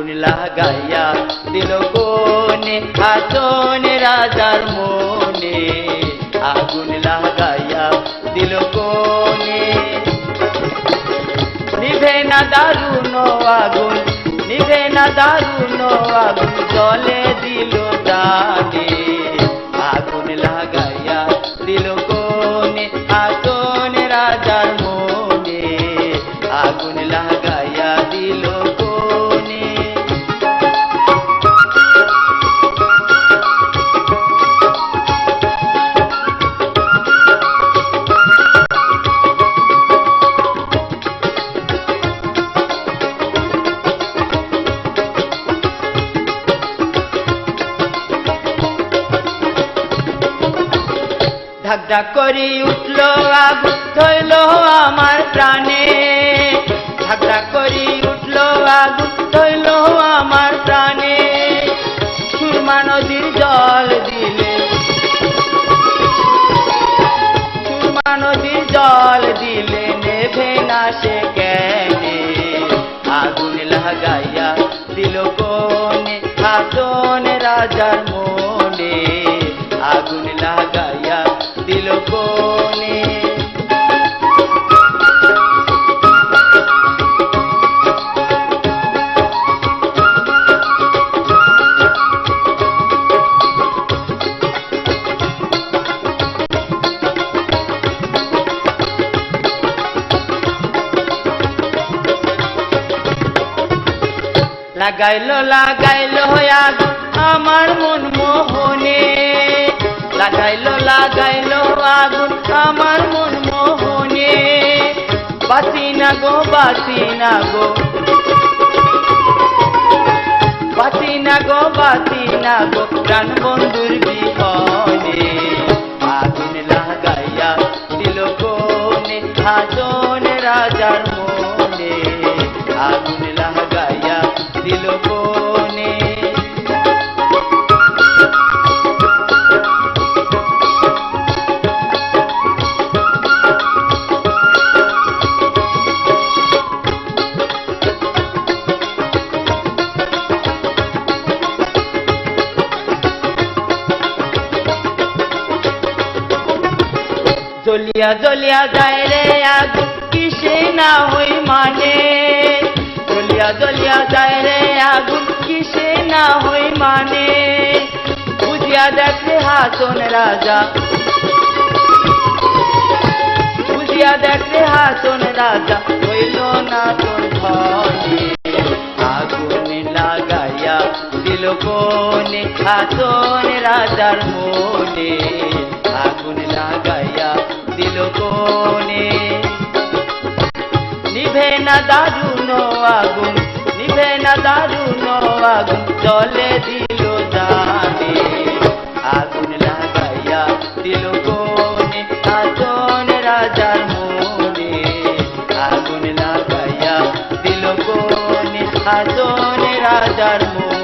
আগুন লাগাইয়া দিল কোনে হাসন রাজার মনে। আগুন লাগাইয়া দিল কোনে নিভে না দারুণ আগুন, নিভে না দারুণ আগুন, জলে দিল দানে আগুন লাগাইয়া ধাক ধাক করি উঠল আগুন ধইল আমার প্রাণে। ধাক ধাক করি উঠল আগুন ধইল আমার প্রাণে। সুরমা নদীর জল দিলে, সুরমা নদীর জল দিলে নেভে না সে কেনে। আগুন লাগাইয়া দিল কোনে হাসন রাজার মনে। আগুন লাগাইয়া কোনে লাগাইলো লাগাইলো আগুন আমার মন মোহনে। লাগাইলো লাগাইলো আগুন আমার মন মোহনে। বাসি না গো, বাসি না গো। বাসি না গো, বাসি না গো, প্রাণ বন্ধুর বিহনে। আগুন লাগাইয়া দিল কোনে হাজন রাজার মনে। আগুন লাগাইয়া দিল কোনে জ্বলিয়া জ্বলিয়া যায় রে আগুন কিসে না হই মানে? জ্বলিয়া জ্বলিয়া যায় রে আগুন কিসে না হই মানে? বুঝিয়া দেখে হাসন রাজা। বুঝিয়া দেখে হাসন রাজা, হইল না তোর ধনে। আগুন লাগাইয়া দিল কোনে হাসন রাজার মনে। আগুন লাগাইয়া কোনে নিভে না দারুণ আগুন নিভে না দারুণ আগুন জলে দিল জানে। আগুন লাগাইয়া দিল কোনে আগুন রাজার মনে। আগুন লাগাইয়া দিল কোনে আগুন রাজার মনে।